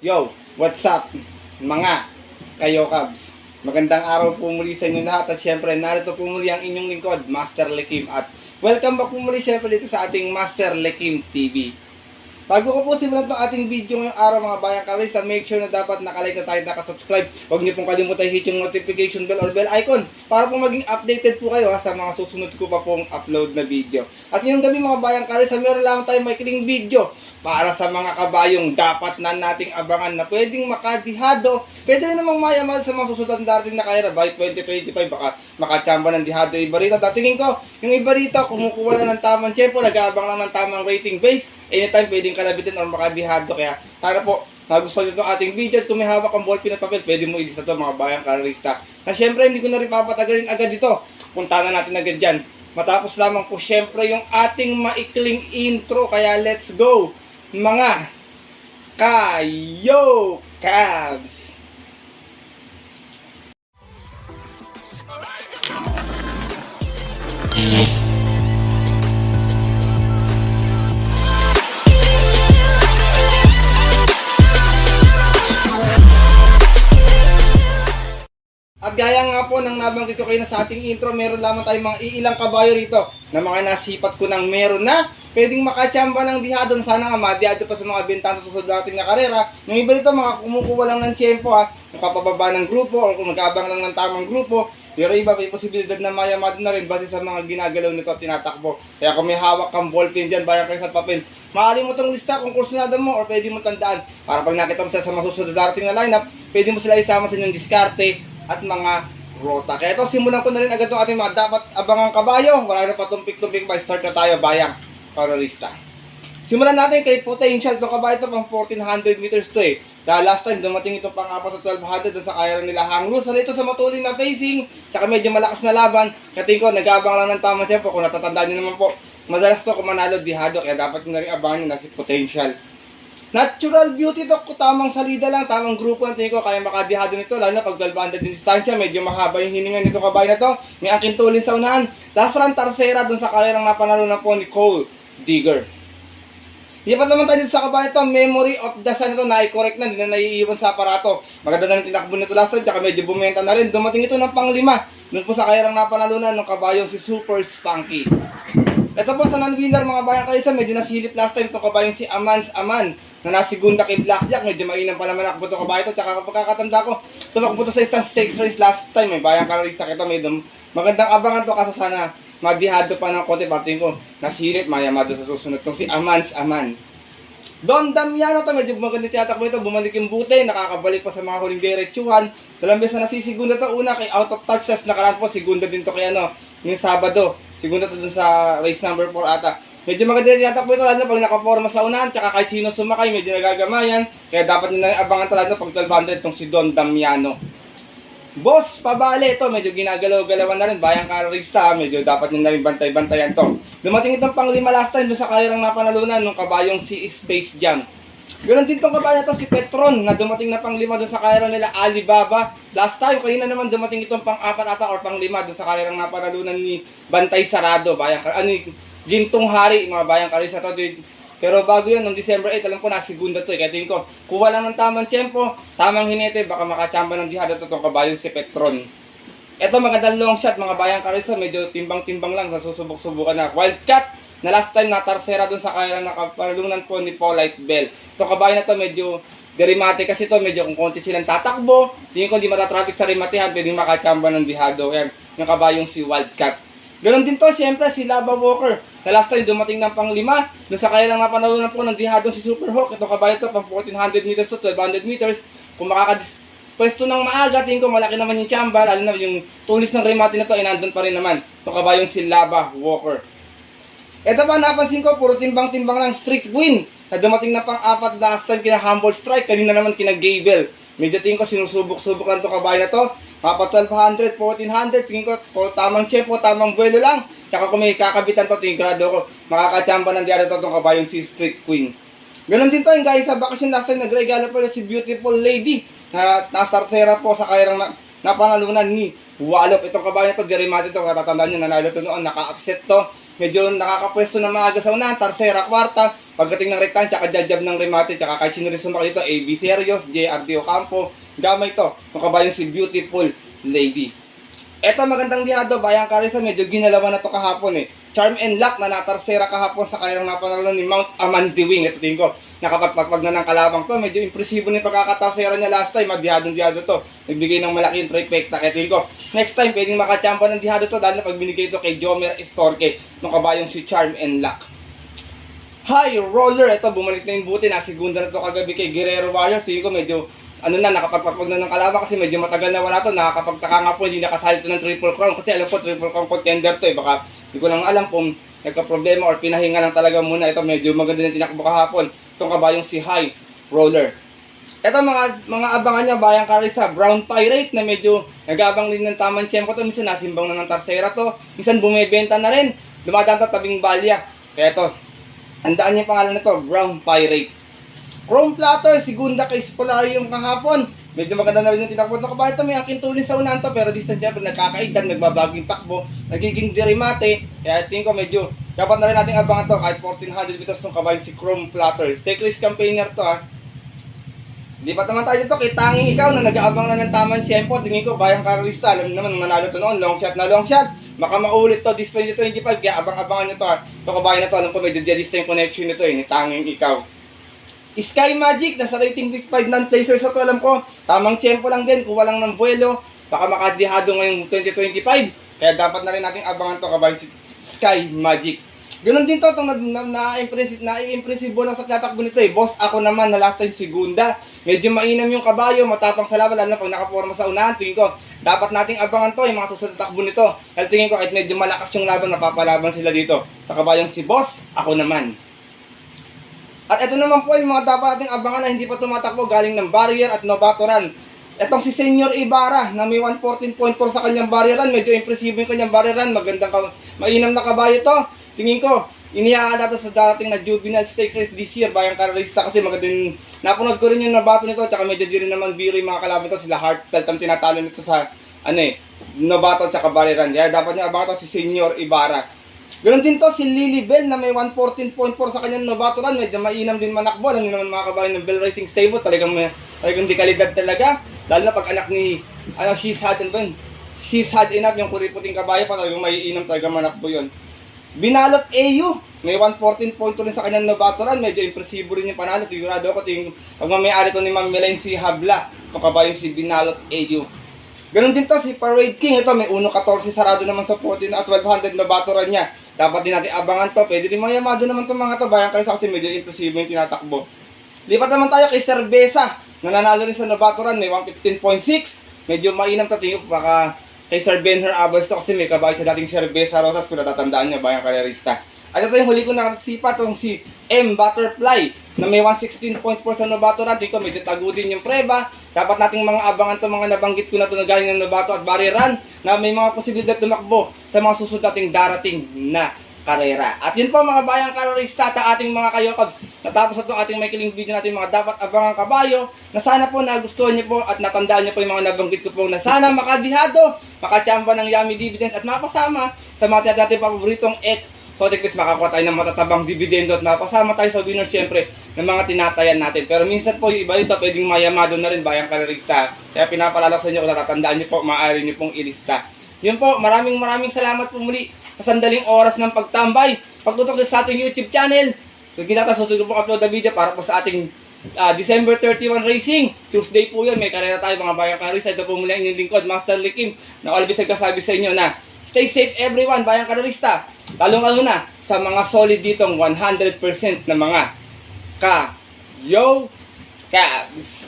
Yo, what's up mga kayo Cubs? Magandang araw po muli sa inyo lahat at syempre narito po muli ang inyong lingkod, Master Lekim at welcome back po muli syempre dito sa ating Master Lekim TV. Bago ko po simulan itong ating video ngayong araw mga bayang kalisa, make sure na dapat nakalike na tayo at nakasubscribe. Huwag niyo pong kalimutan hit yung notification bell or bell icon para po maging updated po kayo ha, sa mga susunod ko pa pong upload na video. At ngayong gabi mga bayang kalisa, meron lang tayong maikling video para sa mga kabayong dapat na nating abangan na pwedeng makadihado. Pwede rin namang mayaman sa mga susunod na darating na kaya by 2025 baka makachamba ng dihado yung Ibarita. Datingin ko, yung Ibarita kumukuha lang ng tamang tempo, nag-aabang lang ng tamang rating base. Anytime pwedeng kalabitin or makadihado. Kaya sana po nagustuhan nyo itong ating video at kung may hawak ang ballpen at papel, pwede mo ilista to mga bayang karista. Na syempre hindi ko na rin papatagalin agad ito. Punta na natin agad dyan. Matapos lamang po syempre yung ating maikling intro. Kaya let's go mga kayo Cavs! At gaya nga po ng nabanggit ko kayo na sa ating intro, meron lamang tayong mga iilang kabayo rito na mga nasipat ko ng meron na pwedeng makachamba ng dihado na sana nga madihado pa sa mga bintana sa susunod nating na karera. Yung iba dito mga kumukuha lang ng tiyempo ha, nakapababa ng grupo o kung mag-abang lang ng tamang grupo. Pero iba may posibilidad na mayamad na rin base sa mga ginagalaw nito at tinatakbo. Kaya kung may hawak kang ballpen dyan, bayan kayo sa papel, maaari mo itong lista kung kursunada mo or pwede mo tandaan. Para pag nakita mo sila sa masusunod darating na lineup, pwede mo sila isama sa inyong diskarte at mga rota. Kaya ito, simulan ko na rin agad itong ating mga dapat abangang kabayo. Wala na patumpik-tumpik pa. Start na tayo, bayang karolista. Simulan natin kay Potential. Itong kabayo ito pang 1400 meters to eh. Dahil last time, dumating ito pang apas sa 1200 dun sa kaya nila hanglos. Sa ito sa matuloy na facing, tsaka medyo malakas na laban. Kating ko, nag-abang lang ng tamang tempo. Kung natatandaan nyo naman po, madalas to kung manalo dihado. Kaya dapat nyo na rin abangan nyo na si Potential. Natural beauty to, kung tamang salida lang, tamang grupo ang tingin ko, kaya makadihado nito, lalo na pag 1200 din distansya, medyo mahaba yung hininga nito kabay na to. May aking tulin sa unahan. Last run, tarsera dun sa kalerang napanalo na po ni Cole Digger. Lipat naman tayo dito sa kabay ito, memory of the sun ito, na-correct na, hindi na naiiwan sa aparato. Maganda na yung tinakbo nito last time, tsaka medyo bumenta na rin. Dumating ito ng panglima, dun po sa kalerang napanalunan ng kabayong si Super Spunky. Ito po sa non-winner mga bayan kaisa, medyo nasilip last time itong kabayong si Amans Aman na nasigunda kay Blackjack, medyo mainam pa naman ako itong kabayo ito, tsaka kapag kakatanda ko, tumakbo to sa isang stakes race last time, may bayang karista kita, may dum magandang abangan to kasi sana madihado pa ng konti, pating ko, nasilip, mayamado sa susunod itong si Amans Aman. Don Damiano to, medyo maganda tiyatakbo ito, bumalik yung bute, nakakabalik pa sa mga huling diretsuhan. Dalawang beses na nasisigunda to, una kay out of touch, nakaraan po, sigunda din to kay ano, yung Sabado. Sigunda to dun sa race number 4 ata. Medyo maganda yung tiyatakbo ito, lalo na pag nakaporma sa unahan, tsaka kahit sino sumakay, medyo nagagamayan. Kaya dapat rin abangan na pag 1200 itong si Don Damiano. Boss, pabale ito, medyo ginagalaw-galawan na rin, bayang kararista, medyo dapat na rin bantay-bantayan to. Dumating itong panglima last time sa karirang napanalunan nung kabayong si Space Jam. Ganon din tong kabayan to si Petron na dumating na panglima doon sa karirang nila Alibaba. Last time, kanina naman dumating itong pang-apat ata or panglima doon sa karirang napanalunan ni Bantay Sarado, bayang ano, Gintong Hari, mga bayang karisa to. dude. Pero bago yun, noong December 8, alam ko na, segunda to eh. Kaya ko, kuha lang ng tamang tiyempo, tamang hinete, baka makachamba ng dihado to itong kabayong si Petron. Ito magandang long shot, mga bayang karisa, medyo timbang-timbang lang, nasusubok-subukan na. Wildcat, na last time na tarsera dun sa kaya nakapalunan po ni Paulite Bell. Ito kabayan na to, medyo derimate kasi to, medyo kung konti silang tatakbo, tingin ko di matatraffic sa rimatehan, pwedeng makachamba ng dihado. Yan, yung kabayong si Wildcat. Ganon din to, siyempre, si Lava Walker. Na last time, dumating ng pang lima. Doon sa kaya lang napanalunan po ng dihado si Superhawk. Ito kabayan to, pang 1400 meters to 1200 meters. Kung makakadis pwesto ng maaga, tingin ko malaki naman yung chamba, lalo na yung tulis ng remate na to, ay nandun pa rin naman. Ito kabayong si Lava Walker. Ito pa, napansin ko, puro timbang-timbang lang street win. Na dumating na pang apat last time kina Humble Strike, kanina naman kina Gable. Medyo tingin ko sinusubok-subok lang to kabayan na to. Mapa 1200, 1400, tingin ko ko tamang tempo, tamang vuelo lang. Tsaka kung may kakabitan to, tingin grado ko, makakachamba ng diyan to itong kabayong si Street Queen. Ganon din to yung guys, sa bakasyon last time nagregalo pa rin si Beautiful Lady na na-startera po sa kairang na, napanalunan ni Walop. Itong kabayan to, Dirimati to, katatandaan nyo, nanalo to noon, naka-upset to. medyo nakakapwesto na maaga sa unahan, tarsera, kwarta, pagdating ng rektan, tsaka jajab ng remate, tsaka kahit sino rin sumakit dito, AB Serios, JRD Ocampo, gamay to, kung kabayan si Beautiful Lady. Eto magandang dihado, Bayang Carissa, medyo ginalawan na to kahapon eh. Charm and Luck na natarsera kahapon sa kanyang napanalo ni Mount Amandiwing. Ito tingin ko, nakapagpagpag na ng kalabang to. Medyo impresibo na yung pagkakatasera niya last time. Madihadong dihado to. Nagbigay ng malaking trifecta. Ito tingin ko, next time pwedeng makachampa ng dihado to. Dahil pag binigay ito kay Jomer Estorque, nung kabayong si Charm and Luck. Hi, roller! Ito, bumalik na yung buti. Nasigunda na to kagabi kay Guerrero Warriors. Tingin ko medyo, ano na, nakapagpagpag na ng kalaban kasi medyo matagal na wala to. Nakakapagtaka nga po, hindi nakasali to ng triple crown. Kasi alam ko, triple crown contender to eh. Baka, hindi ko lang alam kung nagka-problema or pinahinga lang talaga muna. Ito, medyo maganda na tinakbo kahapon. Itong kabayong si High Roller. Ito mga mga abangan niya bayang Carissa, Brown Pirate na medyo nag-abang din ng tamang tiyempo to. Minsan nasimbang na ng Tarsera to. Minsan bumebenta na rin. Dumadaan to tabing balya. Kaya ito, Tandaan niyo yung pangalan nito, Brown Pirate. Chrome Platter, segunda kay Spolari yung kahapon. Medyo maganda na rin yung tinakbo ng kabahay. May aking tuloy sa unahan to, pero distant dyan, pag nagkakaidan, nagbabagong takbo, nagiging dirimate. Kaya tingin ko medyo, dapat na rin natin abangan to, kahit 1400 meters itong kabahay si Chrome Platter. Stake risk campaigner to ha. Di pa naman tayo dito, kay tanging ikaw na nag-aabang na ng tamang tiyempo, tingin ko, bayang karista, alam naman, manalo to noon, long shot na long shot. Baka maulit to, this 2025, kaya abang-abangan nyo to ha. Ito kabayan na to, alam ko medyo dialista yung connection nito eh, ni tanging ikaw. Sky Magic, nasa rating list 5 non-placers na to, alam ko. Tamang tiyempo lang din, kuha lang ng buwelo. Baka makadihado ngayong 2025. Kaya dapat na rin nating abangan to kabayan si Sky Magic. Ganon din to, itong na, na, na-impress, na-impressive lang sa tatakbo nito eh. Boss, ako naman, na last time segunda. Medyo mainam yung kabayo, matapang sa laban, lalo na pag nakaporma sa unahan. Tingin ko, dapat nating abangan to, yung mga susunod na takbo nito. Dahil tingin ko, kahit medyo malakas yung laban, napapalaban sila dito. Sa kabayong si Boss, ako naman. At ito naman po yung mga dapat nating abangan na hindi pa tumatakbo galing ng barrier at novato run. Itong si Senyor Ibarra na may 114.4 sa kanyang barrier run, medyo impressive yung kanyang barrier run, magandang ka, mainam na kabayo to. Tingin ko, iniyaan natin sa darating na juvenile stakes race this year, bayang karalista kasi magandang, napanood ko rin yung nabato nito, tsaka medyo di rin naman biro yung mga kalaban to, sila Heartfelt ang tinatalo nito sa, ano eh, novato tsaka barrier run. Kaya dapat niya abangan to si Senyor Ibarra. Ganon din to si Lily Bell na may 114.4 sa kanyang novato run. Medyo mainam din manakbo. Alam niyo naman mga kabayan ng Bell Racing Stable. Talagang, may, talagang di kalidad talaga. Lalo na pag anak ni, ano, she's had, ano ba yun? She's had enough yung kuriputing kabayo pa. Talagang maiinam talaga manakbo yun. Binalot AU. May 114.2 rin sa kanyang novato run. Medyo impresibo rin yung panalo. Sigurado ako ting pag mamayari to ni Ma'am Melaine si Habla. Kung kabayan si Binalot AU. Ganon din to si Parade King. Ito may 1.14 sarado naman sa 14 at 1200 na baturan niya. Dapat din natin abangan to. Pwede din mayamado naman itong mga to. Bayan kayo sa kasi medyo impressive yung tinatakbo. Lipat naman tayo kay Cerveza. Nananalo rin sa nabaturan. May 115.6. Medyo mainam to. Tingin ko baka kay Sir Benher Abels to kasi may kabahay sa dating Cerveza Rosas kung natatandaan niya bayang karerista. At ito yung huli ko nakasipa itong si M. Butterfly na may 116.4 sa Novato. Tingin ko medyo tago din yung preba. Dapat nating mga abangan to mga nabanggit ko na ito na galing ng Novato at Barry Run na may mga posibilidad tumakbo sa mga susunod nating darating na karera. At yun po mga bayang karerista at ating mga kayokabs. Natapos na itong ating may kiling video natin mga dapat abangan kabayo na sana po nagustuhan niyo po at natandaan niyo po yung mga nabanggit ko po na sana makadihado, makachamba ng yummy dividends at mapasama sa mga natin paboritong ek So, at makakuha tayo ng matatabang dividendo at mapasama tayo sa winner siyempre ng mga tinatayan natin. Pero minsan po, yung iba ito pwedeng mayamado na rin bayang karerista. Kaya pinapalala sa inyo kung natatandaan niyo po, maaari niyo pong ilista. Yun po, maraming maraming salamat po muli sa sandaling oras ng pagtambay. Pagtutok sa ating YouTube channel. So, kita susunod po upload na video para po sa ating ah, December 31 Racing. Tuesday po yun, may karera tayo mga bayang karerista. Ito po muli inyong lingkod, Master Likim. Nakalabit sa kasabi sa inyo na Stay safe everyone, bayang karerista. Lalong-lalo na sa mga solid ditong 100% na mga ka yo cabs.